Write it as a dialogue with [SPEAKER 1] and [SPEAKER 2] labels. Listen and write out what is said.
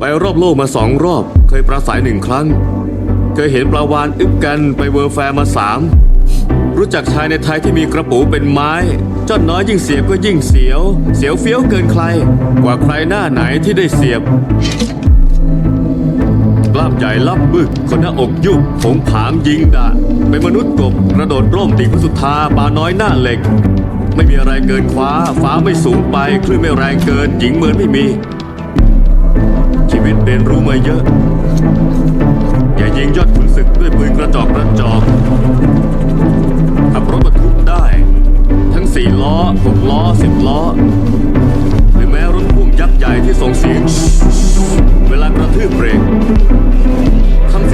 [SPEAKER 1] ไปรอบโลกมาสองรอบ เคยปราศัยหนึ่งครั้ง เคยเห็นปลาวานอึบกันไปเวอร์แฟร์มาสามรู้จักชายในไทยที่มีกระปูเป็นไม้เจ้าน้อยยิ่งเสียบก็ยิ่งเสียว เสียวเฟี้ยวเกินใคร กว่าใครหน้าไหนที่ได้เสียบกล้ามใหญ่ล่ำบึกคนหน้าอกยุบผงผางยิงดะเป็นมนุษย์กบกระโดดร่มติงพระสุธาปลาน้อยหน้าเหล็ก ไม่มีอะไรเกินคว้า ฟ้าไม่สูงไปคลื่นไม่แรงเกิน หญิงเหมือนไม่มี ชีวิตเรียนรู้มาเยอะ อย่ายิงยอดขุนศึกด้วยปืนกระจอกกระจอกขับรถบรรทุกได้ ทั้งสี่ล้อหกล้อสิบล้อ หรือแม้รถพ่วงยักษ์ใหญ่ที่ส่งเสียง เวลากระทืบเบรกทำ